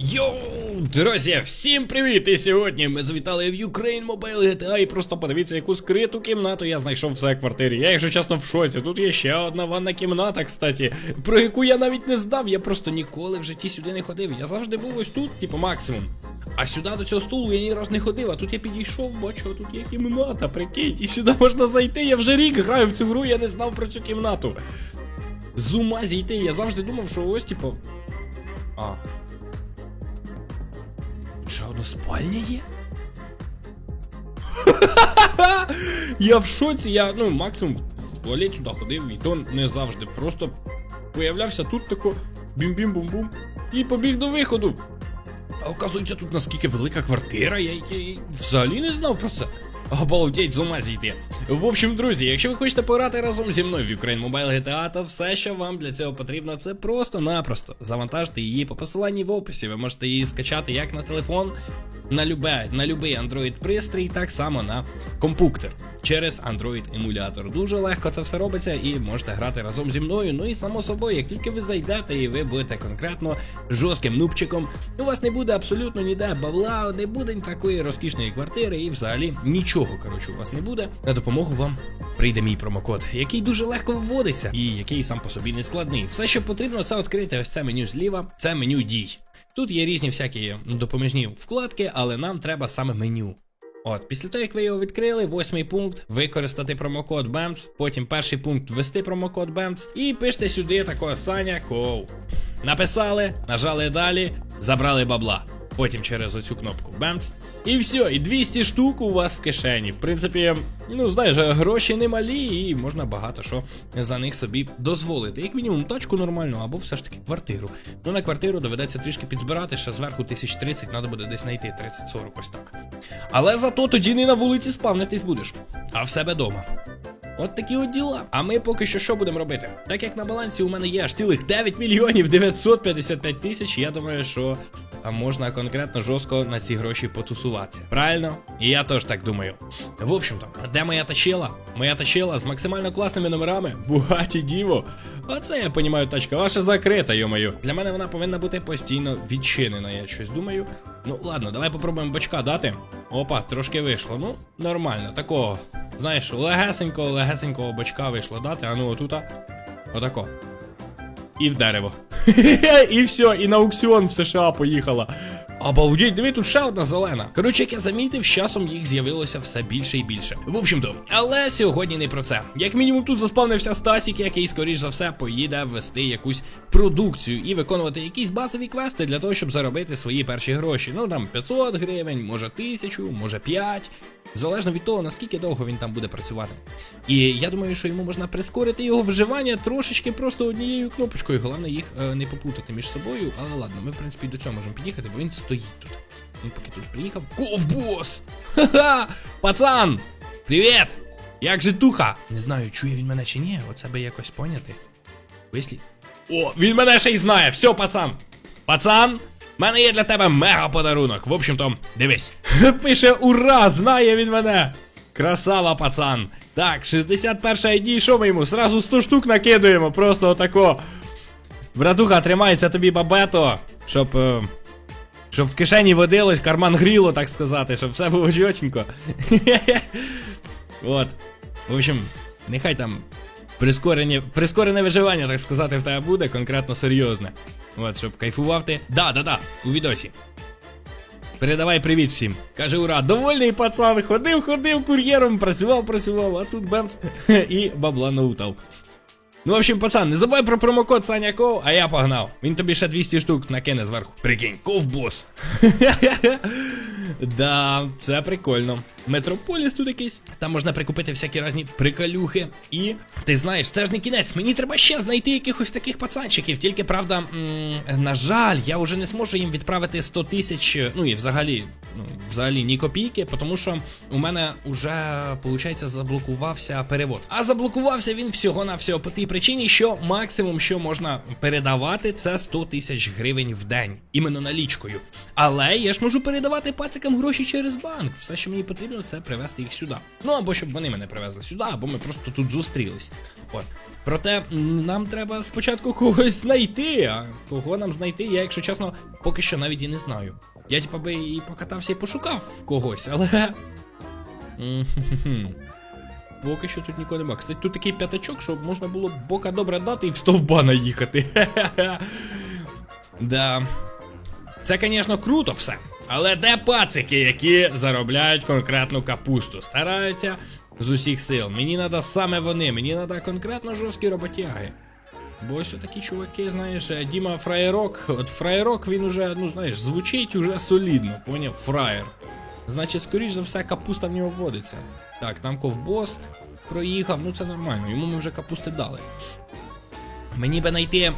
Йоу, друзі, всім привіт! І сьогодні ми завітали в Ukraine Mobile GTA і просто подивіться, яку скриту кімнату я знайшов в своїй квартирі. Я, якщо чесно, в шоці. Тут є ще одна ванна кімната, кстати, про яку я навіть не знав. Я просто ніколи в житті сюди не ходив. Я завжди був ось тут, типу, максимум. А сюди до цього стулу я ні разу не ходив, а тут я підійшов, бачу, а тут є кімната, прикинь, і сюди можна зайти. Я вже рік граю в цю гру, я не знав про цю кімнату. З ума зійти, я завжди думав, що ось, типу. А. Ще одна спальня є? я в шоці, я, ну, максимум в туалет сюди ходив, і то не завжди. Просто появлявся тут тако бім-бім-бум-бум і побіг до виходу. А оказується, тут наскільки велика квартира, я, я, я взагалі не знав про це. Обалдеть, з ума зійти. В общем, друзі, якщо ви хочете пограти разом зі мною в Ukraine Mobile GTA, то все, що вам для цього потрібно, це просто-напросто завантажити її по посиланні в описі. Ви можете її скачати як на телефон, на любе, на любий Android пристрій, так само на компуктер. Через Android емулятор. Дуже легко це все робиться і можете грати разом зі мною. Ну і само собою, як тільки ви зайдете і ви будете конкретно жорстким нубчиком, у вас не буде абсолютно ніде бабла, не буде такої розкішної квартири, і взагалі нічого коротше у вас не буде. На допомогу вам прийде мій промокод, який дуже легко вводиться і який сам по собі не складний. Все, що потрібно, це відкрити ось це меню зліва, це меню дій. Тут є різні всякі допоміжні вкладки, але нам треба саме меню. От, після того, як ви його відкрили, восьмий пункт використати промокод BAMS, потім перший пункт ввести промокод BAMS і пишете сюди такого Саня Коу. Написали, нажали далі, забрали бабла. Потім через оцю кнопку BAMS. І все, і 200 штук у вас в кишені. В принципі, ну знаєш, гроші немалі, і можна багато що за них собі дозволити. Як мінімум, тачку нормальну, або все ж таки квартиру. Ну на квартиру доведеться трішки підзбирати, ще зверху 1030 треба буде десь знайти 30-40 ось так. Але зато тоді не на вулиці спавнитись будеш, а в себе дома. От такі от діла. А ми поки що що будемо робити? Так як на балансі у мене є аж цілих 9 мільйонів 955 тисяч, я думаю, що а можна конкретно жорстко на ці гроші потусуватися. Правильно? І я теж так думаю. В общем-то, де моя тачела? Моя тачела з максимально класними номерами. Бугаті діво. Оце я понімаю, тачка ваша закрита, йомаю. Для мене вона повинна бути постійно відчинена, я щось думаю. Ну ладно, давай попробуємо бачка дати. Опа, трошки вийшло. Ну, нормально, такого. Знаєш, легесенького, легесенького бачка вийшло дати, а ну отута. Отако. І в дерево. і все, і на аукціон в США поїхала. Обалдеть, диви, тут ще одна зелена. Коротше, як я замітив, з часом їх з'явилося все більше і більше. В общем-то, але сьогодні не про це. Як мінімум, тут заспавнився Стасік, який, скоріш за все, поїде вести якусь продукцію і виконувати якісь базові квести для того, щоб заробити свої перші гроші. Ну там 500 гривень, може 1000, може 5. Залежно від того, наскільки довго він там буде працювати. І я думаю, що йому можна прискорити його вживання трошечки просто однією кнопочкою. Головне їх е, не попутати між собою. Але ладно, ми в принципі до цього можемо під'їхати, бо він стоїть тут. Він поки тут приїхав. Ковбос! Ха-ха! Пацан! Привіт! Як же туха? Не знаю, чує він мене чи ні, оце би якось поняти. Вислі. О, він мене ще й знає! Все, пацан! Пацан! В мене є для тебе мега подарунок. В общем-то, дивись. Пише ура! Знає він мене! Красава, пацан! Так, 61 ID, що ми йому? Сразу 100 штук накидуємо, просто отако. Братуха, тримається тобі бабето, щоб. е, щоб в кишені водилось, карман гріло, так сказати, щоб все було чотенько. От. В общем, нехай там прискорене виживання, так сказати, в тебе буде, конкретно серйозне. От, щоб кайфував ти. Да, да, да, у відосі. Передавай привіт всім. Каже, ура, довольний пацан, ходив, ходив кур'єром, працював, працював, а тут бемс і бабла наутав. Ну, в общем, пацан, не забувай про промокод Саня Ков, а я погнав. Він тобі ще 200 штук накине зверху. Прикинь, ковбос. Да, це прикольно. Метрополіс тут якийсь. Там можна прикупити всякі різні приколюхи. І ти знаєш, це ж не кінець. Мені треба ще знайти якихось таких пацанчиків. Тільки правда, м на жаль, я вже не зможу їм відправити 100 тисяч. Ну і взагалі, ну, взагалі ні копійки, тому що у мене вже, виходить, заблокувався перевод. А заблокувався він всього на всього по тій причині, що максимум, що можна передавати, це 100 тисяч гривень в день, іменно налічкою. Але я ж можу передавати пацикам гроші через банк. Все, що мені потрібно, звичайно, це привезти їх сюди. Ну або щоб вони мене привезли сюди, або ми просто тут зустрілись. От. Проте нам треба спочатку когось знайти. А кого нам знайти, я, якщо чесно, поки що навіть і не знаю. Я типа би і покатався і пошукав когось, але. Поки що тут нікого нема. Кстати, тут такий п'ятачок, щоб можна було бока добре дати і в стовба наїхати. Да. Це, звісно, круто все. Але де пацики, які заробляють конкретну капусту? Стараються з усіх сил. Мені треба саме вони, мені треба конкретно жорсткі роботяги. Бо ось такі чуваки, знаєш, е, Діма Фраєрок. От Фраєрок він уже, ну знаєш, звучить уже солідно, поняв? Фраєр. Значить, скоріш за все, капуста в нього вводиться. Так, там ковбос проїхав, ну це нормально, йому ми вже капусти дали. Мені би знайти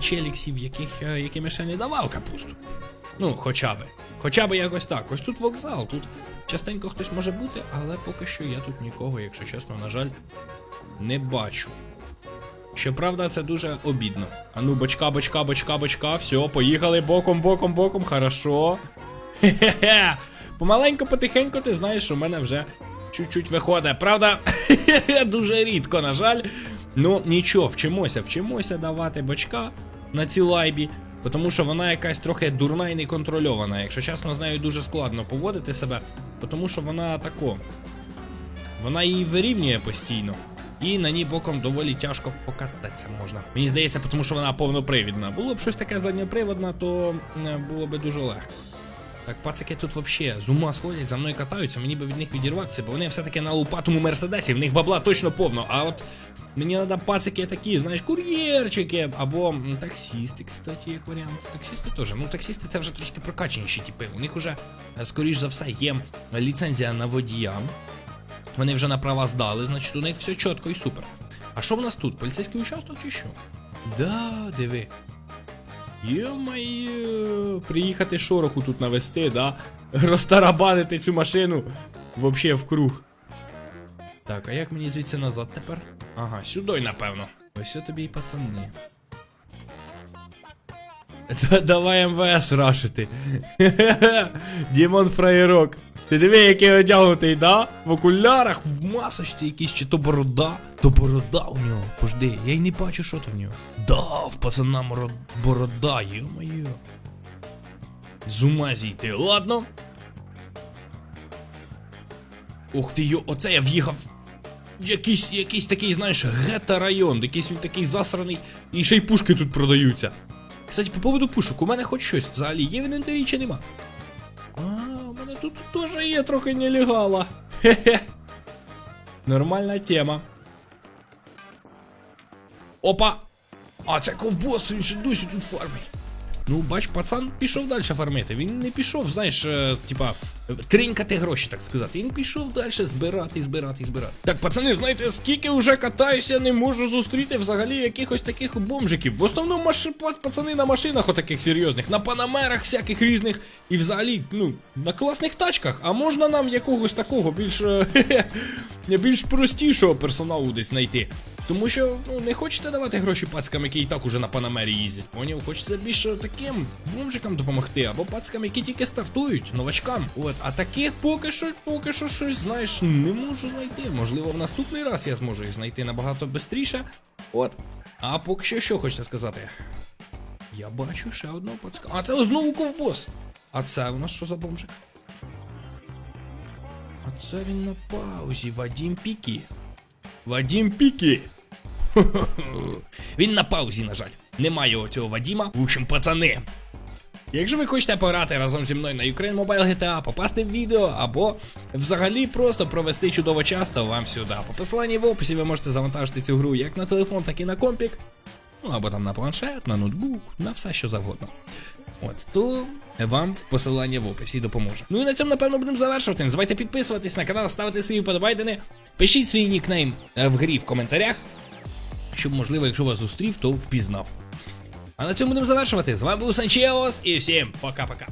челіксів, яких, е, яким я ще не давав капусту. Ну, хоча би. Хоча би якось так. Ось тут вокзал, тут частенько хтось може бути, але поки що я тут нікого, якщо чесно, на жаль, не бачу. Щоправда, це дуже обідно. Ану, бочка, бочка, бочка, бочка, все, поїхали боком, боком, боком, хорошо. Хе-хе-хе. Помаленько, потихеньку, ти знаєш, у мене вже чуть-чуть виходить. Правда, дуже рідко, на жаль. Ну, нічого, вчимося, вчимося давати бочка на цій лайбі. Тому що вона якась трохи дурна і неконтрольована. Якщо чесно, з нею дуже складно поводити себе, тому що вона тако. Вона її вирівнює постійно. І на ній боком доволі тяжко покататися можна. Мені здається, тому що вона повнопривідна. Було б щось таке задньоприводне, то е, було б дуже легко. Так, пацики тут вообще з ума сходять, за мною катаються, мені би від них відірватися, бо вони все-таки на лупатому мерседесі, в них бабла точно повно. А от мені треба пацики такі, знаєш, кур'єрчики або таксісти, кстати, як варіант. Таксісти теж. Ну, таксісти це вже трошки прокаченіші типи. У них уже, е, скоріш за все, є ліцензія на водія. Вони вже на права здали, значить у них все чітко і супер. А що в нас тут? Поліцейський участок чи що? Да, диви. Йо-моє, приїхати шороху тут навести, да? Розтарабанити цю машину вообще в круг. Так, а як мені звідси назад тепер? Ага, сюди, напевно. Ось тобі і пацани. Давай МВС рашити. Дімон Фраєрок. Ти диви, який одягнутий, да? В окулярах, в масочці якийсь чи то борода. То борода у нього. Пожди, я й не бачу, що то в нього. Да, в пацана борода, йо-моє. З ума зійти, ладно. Ух ти йо, оце я в'їхав. В якийсь, якийсь такий, знаєш, гета-район, якийсь він такий засраний, і ще й пушки тут продаються. Кстати, по поводу пушок, у мене хоч щось взагалі є в інвентарі чи нема? Тут теж є трохи нелегала. Хе-хе. Нормальна тема. Опа! А це ковбос, він ще досі тут фармить. Ну, бач, пацан пішов далі фармити. Він не пішов, знаєш, е, типа, тринькати гроші, так сказати. Він пішов далі збирати, збирати, збирати. Так, пацани, знаєте, скільки вже катаюся, не можу зустріти взагалі якихось таких бомжиків. В основному маши, пацани на машинах отаких серйозних, на панамерах всяких різних. І взагалі, ну, на класних тачках. А можна нам якогось такого більш, е, більш простішого персоналу десь знайти. Тому що ну, не хочете давати гроші пацкам, які і так уже на Панамері їздять. Поняв? Хочеться більше таким бомжикам допомогти, або пацкам, які тільки стартують, новачкам. От, а таких поки що, поки що щось, знаєш, не можу знайти. Можливо, в наступний раз я зможу їх знайти набагато швидше. От. А поки що що хочеться сказати? Я бачу ще одного пацка. А це знову ковбос. А це у нас що за бомжик? А це він на паузі, Вадім Пікі. Вадім Пікі. Він на паузі, на жаль. Немає цього Вадіма. В общем, пацани. Якщо ви хочете пограти разом зі мною на Ukraine Mobile GTA, попасти в відео або взагалі просто провести чудово час, то вам сюди. По посиланні в описі ви можете завантажити цю гру як на телефон, так і на компік. Ну або там на планшет, на ноутбук, на все що завгодно. От, то вам в посиланні в описі допоможе. Ну і на цьому, напевно, будемо завершувати. Не забувайте підписуватись на канал, ставити свої вподобайдени. Пишіть свій нікнейм е, в грі в коментарях, щоб, можливо, якщо вас зустрів, то впізнав. А на цьому будемо завершувати. З вами був Санчеос і всім пока-пока.